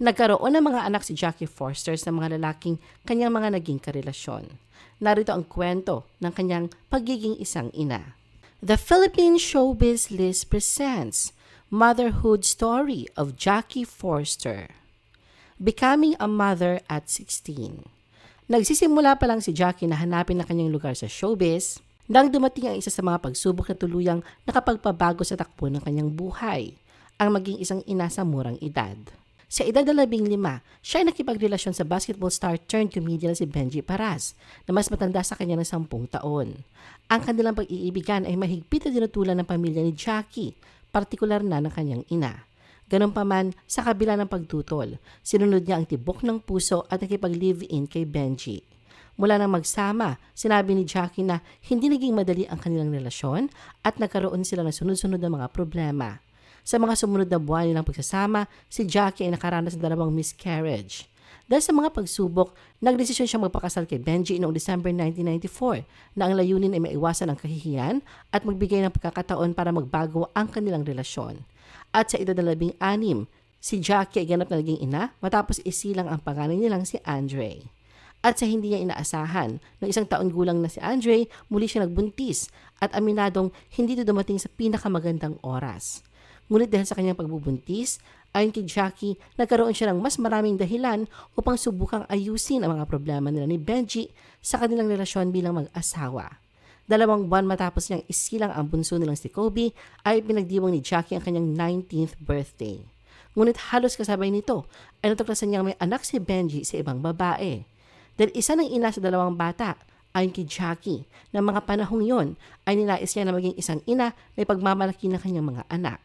Nagkaroon ng mga anak si Jackie Forster sa mga lalaking kanyang mga naging karelasyon. Narito ang kwento ng kanyang pagiging isang ina. The Philippine Showbiz List presents Motherhood Story of Jackie Forster. Becoming a Mother at 16. Nagsisimula pa lang si Jackie na hanapin ang kanyang lugar sa showbiz nang dumating ang isa sa mga pagsubok na tuluyang nakapagpabago sa takbo ng kanyang buhay, ang maging isang ina sa murang edad. Sa edad na labing lima, siya ay nakipagrelasyon sa basketball star turned comedian si Benji Paras na mas matanda sa kanya ng sampung taon. Ang kanilang pag-iibigan ay mahigpit na tinutulan ng pamilya ni Jackie, partikular na ng kanyang ina. Ganun pa man, sa kabila ng pagtutol, sinunod niya ang tibok ng puso at nakipag-live-in kay Benji. Mula nang magsama, sinabi ni Jackie na hindi naging madali ang kanilang relasyon at nagkaroon sila ng sunod-sunod na mga problema. Sa mga sumunod na buwan nilang pagsasama, si Jackie ay nakaranas ng dalawang miscarriage. Dahil sa mga pagsubok, nagdesisyon siya magpakasal kay Benji noong December 1994 na ang layunin ay maiwasan ang kahihiyan at magbigay ng pagkakataon para magbago ang kanilang relasyon. At sa edad na labing anim, si Jackie ay ganap na naging ina matapos isilang ang pangalan nilang si Andre. At sa hindi niya inaasahan, ng isang taon gulang na si Andre, muli siya nagbuntis at aminadong hindi ito dumating sa pinakamagandang oras. Ngunit dahil sa kanyang pagbubuntis, ayon kay Jackie, nagkaroon siya ng mas maraming dahilan upang subukang ayusin ang mga problema nila ni Benji sa kanilang relasyon bilang mag-asawa. Dalawang buwan matapos niyang isilang ang bunso nilang si Kobe, ay pinagdiwang ni Jackie ang kanyang 19th birthday. Ngunit halos kasabay nito ay natuklasan niyang may anak si Benji sa ibang babae. Dahil isa ng ina sa dalawang bata, ayon kay Jackie, na mga panahong yon ay ninais niya na maging isang ina na ipagmamalaki ng kanyang mga anak.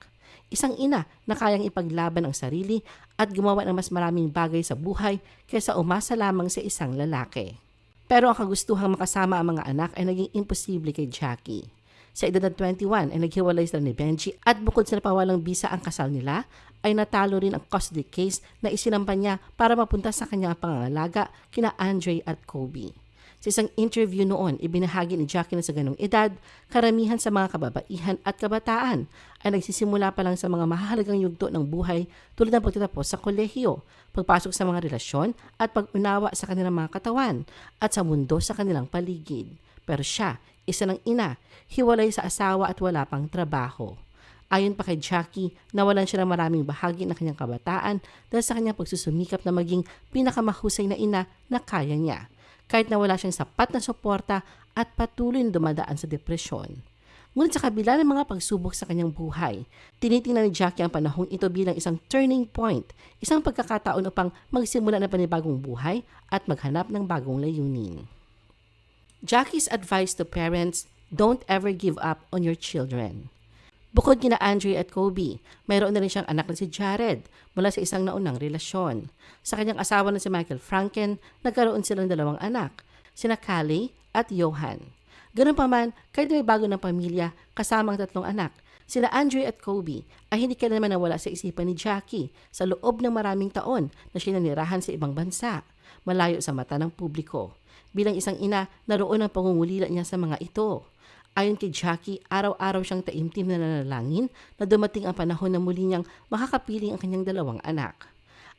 Isang ina na kayang ipaglaban ang sarili at gumawa ng mas maraming bagay sa buhay kaysa umasa lamang sa isang lalaki. Pero ang kagustuhang makasama ang mga anak ay naging imposible kay Jackie. Sa edad na 21 ay naghiwalay sila ni Benji at bukod sa napawalang bisa ang kasal nila, ay natalo rin ang custody case na isinampan niya para mapunta sa kanyang pangangalaga kina Andre at Kobe. Sa isang interview noon, ibinahagi ni Jackie na sa ganong edad, karamihan sa mga kababaihan at kabataan ay nagsisimula pa lang sa mga mahalagang yugto ng buhay tulad ng pagtatapos sa kolehiyo, pagpasok sa mga relasyon at pag-unawa sa kanilang mga katawan at sa mundo sa kanilang paligid. Pero siya, isa ng ina, hiwalay sa asawa at wala pang trabaho. Ayon pa kay Jackie, nawalan siya ng maraming bahagi ng kanyang kabataan dahil sa kanyang pagsusumikap na maging pinakamahusay na ina na kaya niya kahit na wala siyang sapat na suporta at patuloy na dumadaan sa depresyon. Ngunit sa kabila ng mga pagsubok sa kanyang buhay, tinitingnan ni Jackie ang panahong ito bilang isang turning point, isang pagkakataon upang magsimula ng panibagong buhay at maghanap ng bagong layunin. Jackie's advice to parents, don't ever give up on your children. Bukod kina Andre at Kobe, mayroon na rin siyang anak na si Jared mula sa isang naunang relasyon. Sa kanyang asawa na si Michael Franken, nagkaroon silang dalawang anak, sina Callie at Johan. Ganun pa kahit may bago ng pamilya, kasama ang tatlong anak, sila Andre at Kobe ay hindi kailanman nawala sa isipan ni Jackie sa loob ng maraming taon na siya nanirahan sa ibang bansa, malayo sa mata ng publiko. Bilang isang ina, naroon ang pangungulila niya sa mga ito. Ayon kay Jackie, araw-araw siyang taimtim na nanalangin na dumating ang panahon na muli niyang makakapiling ang kanyang dalawang anak.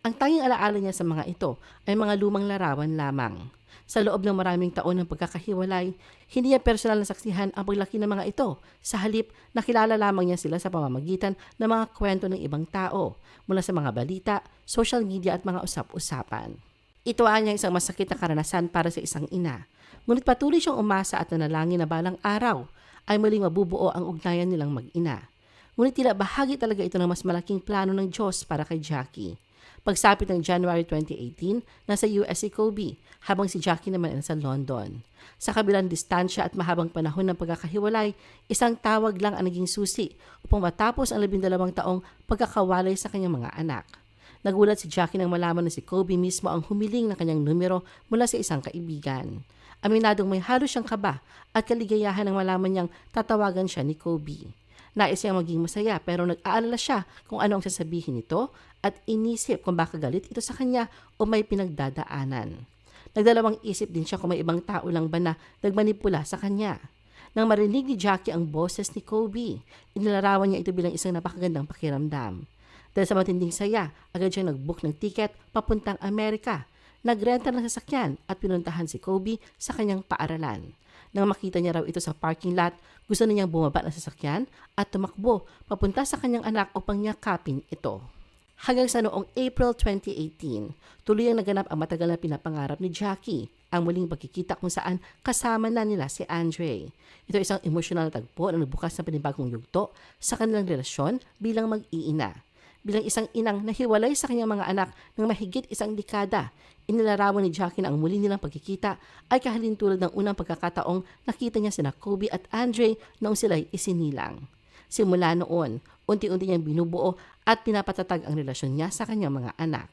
Ang tanging alaala niya sa mga ito ay mga lumang larawan lamang. Sa loob ng maraming taon ng pagkakahiwalay, hindi niya personal na saksihan ang paglaki ng mga ito. Sa halip, nakilala lamang niya sila sa pamamagitan ng mga kwento ng ibang tao, mula sa mga balita, social media at mga usap-usapan. Ito ay isang masakit na karanasan para sa isang ina Ngunit patuloy siyang umasa at nanalangin na balang araw ay muling mabubuo ang ugnayan nilang mag-ina. Ngunit tila bahagi talaga ito ng mas malaking plano ng Diyos para kay Jackie. Pagsapit ng January 2018, nasa US si Kobe, habang si Jackie naman ay nasa London. Sa kabilang distansya at mahabang panahon ng pagkakahiwalay, isang tawag lang ang naging susi upang matapos ang labindalawang taong pagkakawalay sa kanyang mga anak. Nagulat si Jackie nang malaman na si Kobe mismo ang humiling ng kanyang numero mula sa isang kaibigan. Aminadong may halos siyang kaba at kaligayahan nang malaman niyang tatawagan siya ni Kobe. Nais niyang maging masaya pero nag-aalala siya kung ano ang sasabihin nito at inisip kung baka galit ito sa kanya o may pinagdadaanan. Nagdalawang isip din siya kung may ibang tao lang ba na nagmanipula sa kanya. Nang marinig ni Jackie ang boses ni Kobe, inilarawan niya ito bilang isang napakagandang pakiramdam. Dahil sa matinding saya, agad siyang nag-book ng ticket papuntang Amerika. Nagrenta ng sasakyan at pinuntahan si Kobe sa kanyang paaralan. Nang makita niya raw ito sa parking lot, gusto na niyang bumaba ng sasakyan at tumakbo papunta sa kanyang anak upang yakapin ito. Hanggang sa noong April 2018, tuloy ang naganap ang matagal na pinapangarap ni Jackie, ang muling pagkikita kung saan kasama na nila si Andre. Ito isang emosyonal na tagpo na nagbukas ng panibagong yugto sa kanilang relasyon bilang mag-iina. Bilang isang inang nahiwalay sa kanyang mga anak ng mahigit isang dekada, inilarawan ni Jackie na ang muli nilang pagkikita ay kahalintulad ng unang pagkakataong nakita niya sina Kobe at Andre noong sila'y isinilang. Simula noon, unti-unti niyang binubuo at pinapatatag ang relasyon niya sa kanyang mga anak.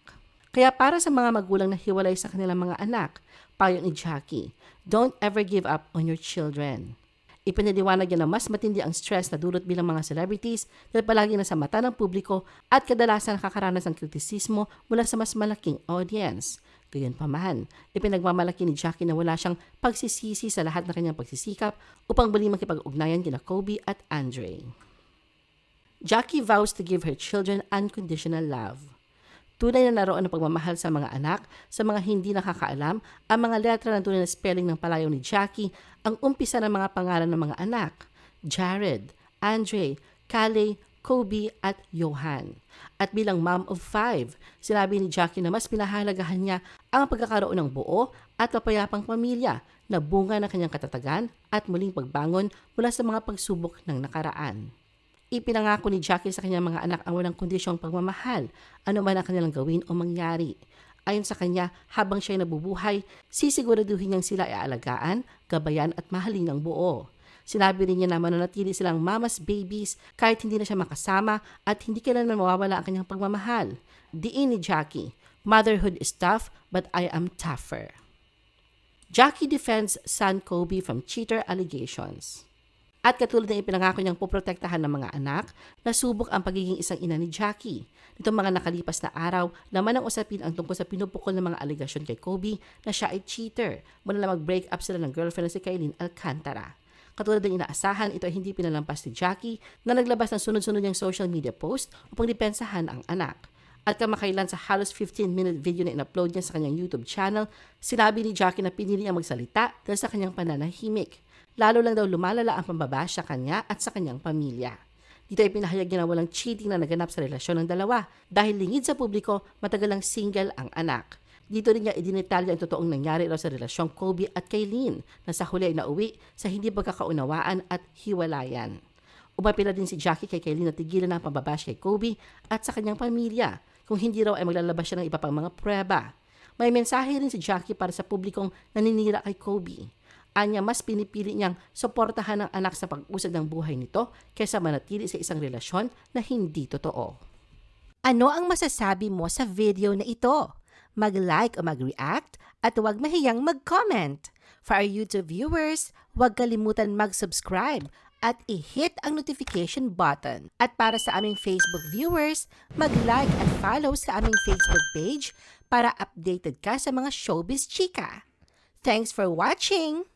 Kaya para sa mga magulang na hiwalay sa kanilang mga anak, payo ni Jackie, don't ever give up on your children. Ipinaliwanag niya na mas matindi ang stress na dulot bilang mga celebrities dahil palagi na sa mata ng publiko at kadalasan nakakaranas ng kritisismo mula sa mas malaking audience. Gayunpaman, ipinagmamalaki ni Jackie na wala siyang pagsisisi sa lahat ng kanyang pagsisikap upang muli makipag-ugnayan kina Kobe at Andre. Jackie vows to give her children unconditional love. Tunay na naroon ang pagmamahal sa mga anak, sa mga hindi nakakaalam, ang mga letra ng tunay na spelling ng palayaw ni Jackie, ang umpisa ng mga pangalan ng mga anak, Jared, Andre, Kale, Kobe at Johan. At bilang mom of five, sinabi ni Jackie na mas pinahalagahan niya ang pagkakaroon ng buo at mapayapang pamilya na bunga ng kanyang katatagan at muling pagbangon mula sa mga pagsubok ng nakaraan. Ipinangako ni Jackie sa kanyang mga anak ang walang kondisyong pagmamahal, ano man ang kanilang gawin o mangyari. Ayon sa kanya, habang siya ay nabubuhay, sisiguraduhin niyang sila ay aalagaan, gabayan at mahalin ng buo. Sinabi rin niya na mananatili silang mama's babies kahit hindi na siya makasama at hindi kailanman mawawala ang kanyang pagmamahal. Diin ni Jackie, motherhood is tough but I am tougher. Jackie defends son Kobe from cheater allegations. At katulad ng ipinangako niyang poprotektahan ng mga anak, nasubok ang pagiging isang ina ni Jackie. Nitong mga nakalipas na araw, laman ang usapin ang tungkol sa pinupukol ng mga aligasyon kay Kobe na siya ay cheater mula na mag-break up sila ng girlfriend na si Kailin Alcantara. Katulad ng inaasahan, ito ay hindi pinalampas ni Jackie na naglabas ng sunod-sunod niyang social media post upang depensahan ang anak. At kamakailan sa halos 15-minute video na in-upload niya sa kanyang YouTube channel, sinabi ni Jackie na pinili niya magsalita dahil sa kanyang pananahimik. Lalo lang daw lumalala ang pambabash sa kanya at sa kanyang pamilya. Dito ay pinahayag niya na walang cheating na naganap sa relasyon ng dalawa dahil lingid sa publiko matagal lang single ang anak. Dito rin niya idinetalya ang totoong nangyari raw sa relasyon Kobe at Kaylin na sa huli ay nauwi sa hindi pagkakaunawaan at hiwalayan. Umapila din si Jackie kay Kaylin na tigilan ang pambabash kay Kobe at sa kanyang pamilya kung hindi raw ay maglalabas siya ng iba pang mga prueba. May mensahe rin si Jackie para sa publikong naninira kay Kobe. Anya mas pinipili niyang suportahan ang anak sa pag-usad ng buhay nito kaysa manatili sa isang relasyon na hindi totoo. Ano ang masasabi mo sa video na ito? Mag-like o mag-react at huwag mahiyang mag-comment. For our YouTube viewers, huwag kalimutan mag-subscribe at i-hit ang notification button. At para sa aming Facebook viewers, mag-like at follow sa aming Facebook page para updated ka sa mga showbiz chika. Thanks for watching!